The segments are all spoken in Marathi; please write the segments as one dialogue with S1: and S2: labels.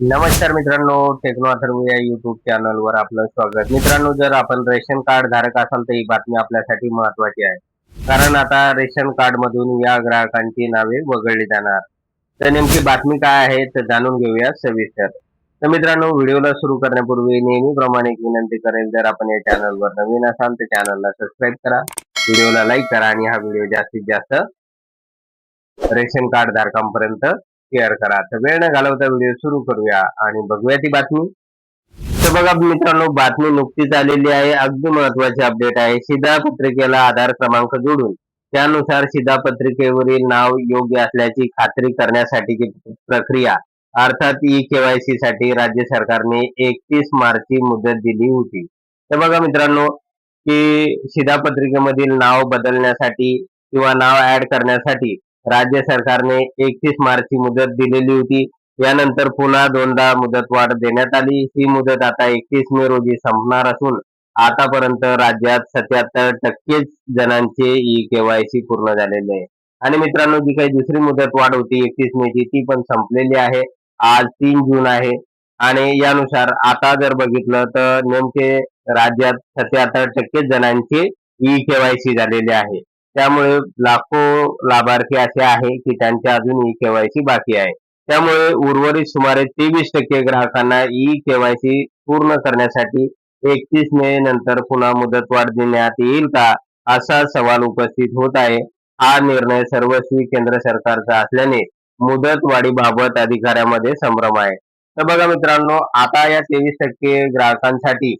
S1: नमस्कार मित्रांनो टेक्नो अथर्व या युट्यूब चॅनलवर आपलं स्वागत. मित्रांनो जर आपण रेशन कार्ड धारक असाल तर ही बातमी आपल्यासाठी महत्वाची आहे. कारण आता रेशन कार्ड मधून या ग्राहकांची नावे वगळली जाणार. तर नेमकी बातमी काय आहे तर जाणून घेऊया सविस्तर. तर मित्रांनो व्हिडिओला सुरू करण्यापूर्वी नेहमीप्रमाणे एक विनंती करेल जर आपण या चॅनलवर नवीन असाल तर चॅनलला सबस्क्राईब करा व्हिडिओला लाईक करा आणि हा व्हिडिओ जास्तीत जास्त रेशन कार्ड धारकांपर्यंत शेअर करा. तर वेळ न घालवता व्हिडिओ सुरू करूया आणि बघूया ती बातमी. तर बघा मित्रांनो बातमी नुकतीच आलेली आहे. अगदी महत्वाची अपडेट आहे. शिधा पत्रिकेला आधार क्रमांक जोडून त्यानुसार शिधा पत्रिकेवरील नाव योग्य असल्याची खात्री करण्यासाठीची प्रक्रिया. अर्थात ई केवायसी साठी राज्य सरकारने एकतीस मार्चची मुदत दिली होती. तर बघा मित्रांनो की शिधापत्रिकेमधील नाव बदलण्यासाठी किंवा नाव ऍड करण्यासाठी राज्य सरकारने एकतीस मार्चची मुदत दिलेली होती. यानंतर पुन्हा दोनदा मुदतवाढ देण्यात आली. ही मुदत आता एकतीस मे रोजी संपणार असून आतापर्यंत राज्यात सत्याहत्तर टक्केच जणांचे ई केवायसी पूर्ण झालेले आहे. आणि मित्रांनो जी काही दुसरी मुदत वाढ होती एकतीस मे ची ती पण संपलेली आहे. आज तीन जून आहे. आणि यानुसार आता जर बघितलं तर नेमके राज्यात सत्याहत्तर टक्के जणांचे ई केवायसी झालेले आहे. त्यामुळे लाखो लाभार्थी असे आहे की त्यांचे अजून केवायसी बाकी आहे. त्यामुळे उर्वरित सुमारे तेवीस टक्के ग्राहकांना ई केवायसी पूर्ण करण्यासाठी एकतीस मे नंतर पुन्हा मुदतवाढ देण्यात येईल का असा सवाल उपस्थित होत आहे. हा निर्णय सर्वस्वी केंद्र सरकारचा असल्याने मुदतवाढीबाबत अधिकाऱ्यामध्ये संभ्रम आहे. तर बघा मित्रांनो आता या तेवीस टक्के ग्राहकांसाठी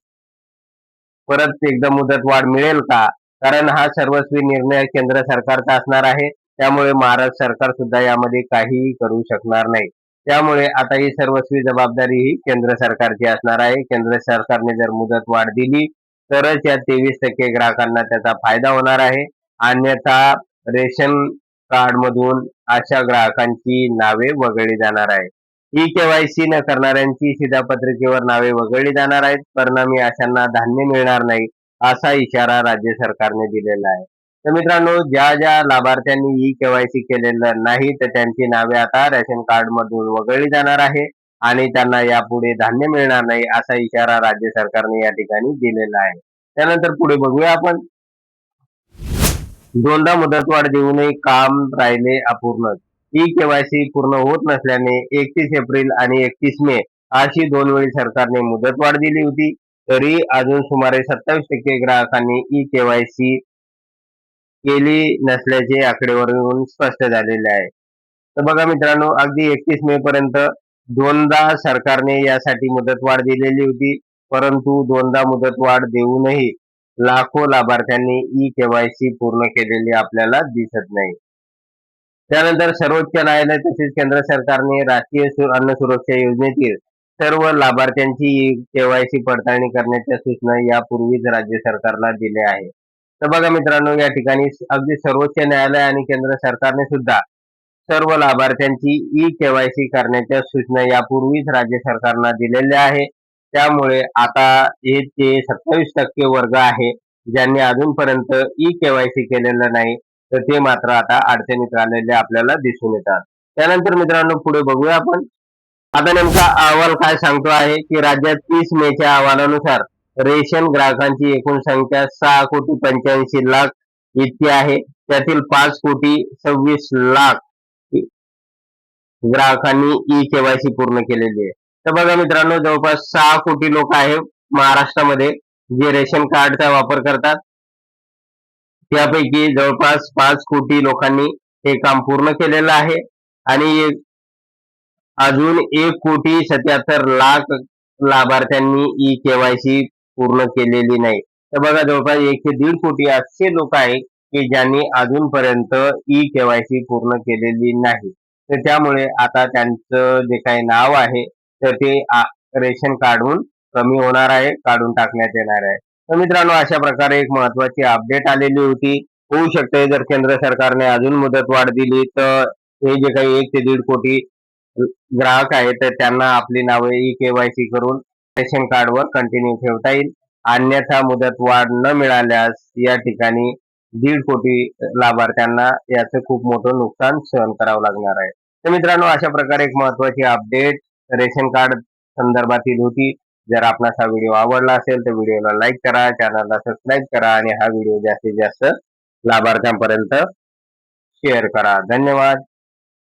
S1: परत एकदा मुदतवाढ मिळेल का? कारण हा सर्वस्वी निर्णय केंद्र सरकारचा असणार आहे. त्यामुळे महाराष्ट्र सरकार सुद्धा यामध्ये काहीही करू शकणार नाही. त्यामुळे आता ही सर्वस्वी जबाबदारी ही केंद्र सरकारची असणार आहे. केंद्र सरकारने जर मुदत वाढ दिली तरच या तेवीस टक्के ग्राहकांना त्याचा फायदा होणार आहे. अन्यथा रेशन कार्ड मधून अशा ग्राहकांची नावे वगळली जाणार आहे ई केवायसी न करणाऱ्यांची शिधापत्रिकेवर नावे वगळली जाणार आहेत. परिणामी अशांना धान्य मिळणार नाही. असा इशारा राज्य सरकारने दिलेला आहे. तर मित्रांनो ज्या ज्या लाभार्थ्यांनी ई केवायसी केलेलं नाही तर त्यांची नावे आता रेशन कार्ड मधून वगळली जाणार आहे आणि त्यांना यापुढे धान्य मिळणार नाही असा इशारा राज्य सरकारने या ठिकाणी दिलेला आहे. त्यानंतर पुढे बघूया आपण. दोनदा मुदतवाढ देऊनही काम राहिले अपूर्ण. ई केवायसी पूर्ण होत नसल्याने एकतीस एप्रिल आणि एकतीस मे अशी दोन वेळी सरकारने मुदतवाढ दिली होती. तरी अजून सुमारे सत्तावीस टक्के ग्राहकांनी ई केवायसी केली नसल्याचे आकडेवारीवरून स्पष्ट झालेले आहे. तर बघा मित्रांनो अगदी एकतीस मे पर्यंत दोनदा सरकारने यासाठी मुदतवाढ दिलेली होती परंतु दोनदा मुदतवाढ देऊनही लाखो लाभार्थ्यांनी ई केवायसी पूर्ण केलेली आपल्याला दिसत नाही. त्यानंतर सर्वोच्च न्यायालय तसेच केंद्र सरकारने राष्ट्रीय अन्न सुरक्षा योजनेतील सर्व लाभार्थ्यांची केवायसी पडताळणी करण्याच्या सूचना यापूर्वीच राज्य सरकारला दिल्या आहेत. तर बघा मित्रांनो या ठिकाणी अगदी सर्वोच्च न्यायालय आणि केंद्र सरकारने सुद्धा सर्व लाभार्थ्यांची ई केवायसी करण्याच्या सूचना यापूर्वीच राज्य सरकारला दिलेल्या आहे त्यामुळे आता हे ते सत्तावीस टक्के वर्ग आहे ज्यांनी अजूनपर्यंत ई केवायसी केलेलं नाही तर ते मात्र आता अडचणीत आलेले आपल्याला दिसून येतात. त्यानंतर मित्रांनो पुढे बघूया आपण. आता नेमका अहवाल काय सांगतो आहे की राज्यात तीस मेच्या अहवालानुसार रेशन ग्राहकांची एकूण संख्या सहा कोटी पंच्याऐंशी लाख इतकी आहे. त्यातील पाच कोटी सव्वीस लाख ग्राहकांनी ई केवायसी पूर्ण केलेली आहे. तर बघा मित्रांनो जवळपास सहा कोटी लोक आहे महाराष्ट्रामध्ये जे रेशन कार्डचा वापर करतात. त्यापैकी जवळपास पाच कोटी लोकांनी हे काम पूर्ण केलेलं आहे. आणि अजून एक कोटी सत्याहत्तर लाख लाभार्थ्यांनी ई केवायसी पूर्ण केलेली नाही. तर बघा जवळपास एकशे दीड कोटी असे लोक आहेत की ज्यांनी अजूनपर्यंत ई केवायसी पूर्ण केलेली नाही. तर त्यामुळे आता त्यांचं जे काही नाव आहे तर ते रेशन कार्डहून कमी होणार आहे काढून टाकण्यात येणार आहे. तर मित्रांनो अशा प्रकारे एक महत्वाची अपडेट आलेली होती. होऊ शकते जर केंद्र सरकारने अजून मुदत वाढ दिली तर हे जे काही एक ते दीड कोटी ग्राहक आहे तर त्यांना आपली नावे ई केवायसी करून रेशन कार्डवर कंटिन्यू ठेवता येईल. अन्यथा मुदत वाढ न मिळाल्यास या ठिकाणी दीड कोटी लाभार्थ्यांना याचं खूप मोठं नुकसान सहन करावं लागणार आहे. तर मित्रांनो अशा प्रकारे एक महत्वाची अपडेट रेशन कार्ड संदर्भातील होती. जर आपणास हा व्हिडिओ आवडला असेल तर व्हिडिओला लाईक करा चॅनलला सबस्क्राईब करा आणि हा व्हिडिओ जास्तीत जास्त लाभार्थ्यांपर्यंत शेअर करा. धन्यवाद.